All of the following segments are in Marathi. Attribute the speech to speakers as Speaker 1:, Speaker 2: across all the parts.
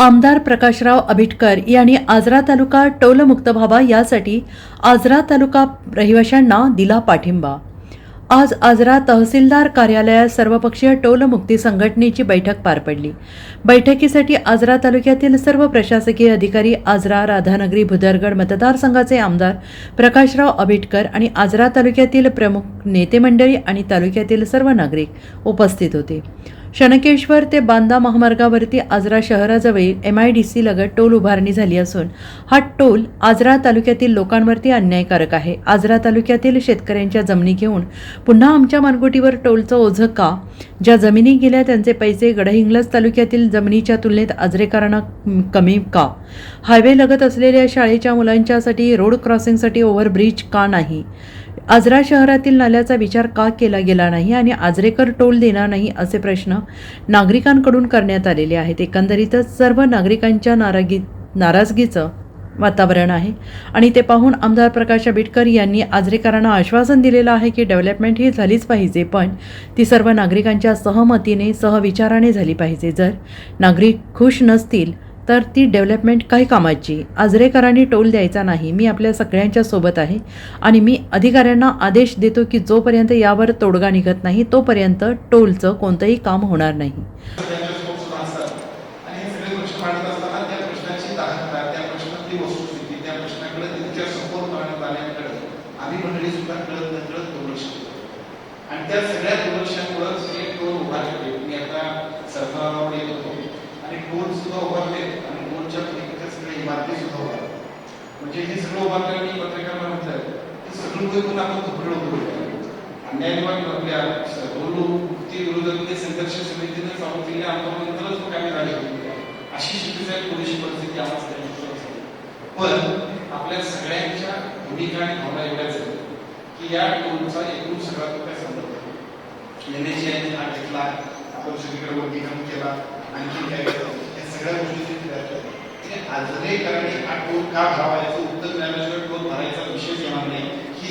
Speaker 1: आमदार प्रकाशराव अभिटकर यांनी आजरा तालुका टोलमुक्त व्हावा यासाठी आजरा तालुका रहिवाशांना दिला पाठिंबा. आज आजरा तहसीलदार कार्यालयात सर्वपक्षीय टोलमुक्ती संघटनेची बैठक पार पडली. बैठकीसाठी आजरा तालुक्यातील सर्व प्रशासकीय अधिकारी आजरा राधानगरी भुदरगड मतदारसंघाचे आमदार प्रकाशराव अभिटकर आणि आजरा तालुक्यातील प्रमुख नेते मंडळी आणि तालुक्यातील सर्व नागरिक उपस्थित होते. शनकेश्वर ते बांदा महामार्गावरती आजरा शहराजवळ एम आय डी सी लगत टोल उभारणी झाली असून हा टोल आजरा तालुक्यातील लोकांवरती अन्यायकारक आहे. आजरा तालुक्यातील शेतकऱ्यांच्या जमिनी घेऊन पुन्हा आमच्या मानगुटीवर टोलचं ओझं का? ज्या जमिनी गेल्या त्यांचे पैसे गडहिंग्लज तालुक्यातील जमिनीच्या तुलनेत आजरेकरांना कमी का? हायवे लगत असलेल्या शाळेच्या मुलांच्यासाठी रोड क्रॉसिंगसाठी ओव्हरब्रिज का नाही? आजरा शहरातील नाल्याचा विचार का केला गेला नाही आणि आजरेकर टोल देणार नाही असे प्रश्न नागरिकांकडून करण्यात आलेले आहेत. एकंदरीतच सर्व नागरिकांच्या नारागी नाराजगीचं वातावरण आहे. आणि ते पाहून आमदार प्रकाश आंबेडकर यांनी आजरेकरांना आश्वासन दिलेलं आहे की डेव्हलपमेंट ही झालीच पाहिजे पण ती सर्व नागरिकांच्या सहमतीने सहविचाराने झाली पाहिजे. जर नागरिक खुश नसतील तर ती डेव्हलपमेंट काही कामाची. आजरेकरांनी टोल द्यायचा नाही. मी आपल्या सगळ्यांच्या सोबत आहे. आणि मी अधिकाऱ्यांना आदेश देतो की जोपर्यंत यावर तोडगा निघत नाही तोपर्यंत टोलचं कोणतंही काम होणार नाही.
Speaker 2: आणि त्या सगळ्या दाहकता त्या प्रश्नातली वस्तुस्थिती त्या त्यांच्यासमोर मांडण्यात आल्याकडे आम्ही मंडळी सुद्धा कळत नकळत दुर्लक्ष करतो आणि त्या सगळ्या दुर्लक्षामुळे सगळे टोल उभारले मी आता सरकारावर येत होतो आणि टोल सुद्धा उभारले आणि टोलच्या पलीकडच्या सगळ्या इमारती सुद्धा उभारल्या म्हणजे हे सगळं उभारलं आणि पत्रकारांना म्हटलं हे सगळं बघून आपण धोकडं उभं अन्यायवाद आपल्या टोल मुक्ती विरोधामध्ये संघर्ष समितीने चालू केल्या आंदोलनानंतरच मग आम्ही राहिलो अशी चुकीची थोडीशी परिस्थिती आम्हाला पण आपल्या सगळ्यांच्या भूमिका आणि भावना एवढ्याच आहेत की या टोलचा एकूण सगळा तो काय संदर्भ एनएची हा घेतला आपण सगळीकडे वर्गीकरण केला आणखी काय केलं या सगळ्या गोष्टी आजरे करणे हा टोल का घावा याचं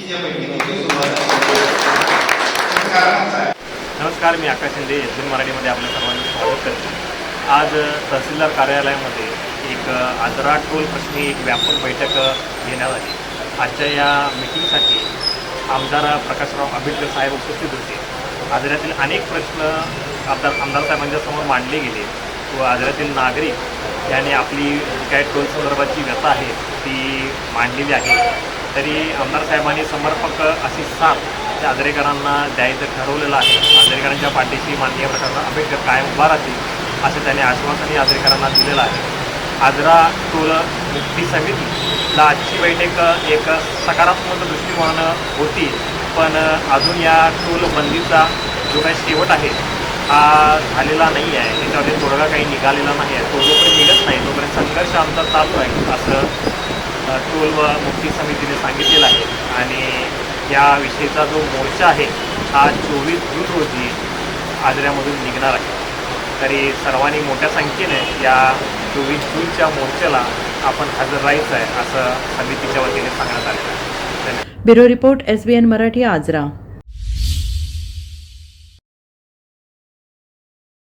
Speaker 2: बैठकीची सुरुवात आहे.
Speaker 3: नमस्कार मी आकाश शिंदे एस मराठीमध्ये आपल्या सर्वांचं स्वागत करतो. आज तहसीलदार कार्यालयामध्ये एक अ, आजरा टोल प्रश्नी एक व्यापक बैठक घेण्यात आली. आजच्या या मिटिंगसाठी आमदार प्रकाशराव आंबेडकर साहेब उपस्थित होते. आजऱ्यातील अनेक प्रश्न आमदार आमदार साहेबांच्या समोर मांडले गेले. व आजऱ्यातील नागरिक यांनी आपली जी काय टोल संदर्भाची व्यथा आहे ती मांडलेली आहे. तरी आमदार साहेबांनी समर्पक अशी साथ त्या आजरेकरांना द्यायचं ठरवलेलं आहे. आजरेकरांच्या पाठीशी माननीय प्रकारचा अपेक्षा कायम उभा राहतील असं त्यांनी आश्वासनही आजरेकरांना दिलेलं आहे. आजरा टोल मुक्ती समितीला आजची बैठक एक सकारात्मक दृष्टिकोनानं होती पण अजून या टोल बंदीचा जो काही शेवट आहे हा झालेला नाही आहे. त्याच्यामध्ये तोडगा काही निघालेला नाही आहे. तो जोपर्यंत निघत नाही तोपर्यंत संघर्ष आमचा चालू आहे असं टोल व मुक्ती समितीने सांगितलेलं आहे. आणि याविषयीचा जो मोर्चा आहे हा चोवीस जून रोजी आजऱ्यामधून निघणार आहे. तरी सर्वांनी मोठ्या संख्येने या चोवीस जूनच्या मोर्चाला आपण हजर राहायचं आहे असं समितीच्या वतीने सांगण्यात आलेलं आहे.
Speaker 1: Bureau report S B N Marathi Ajara.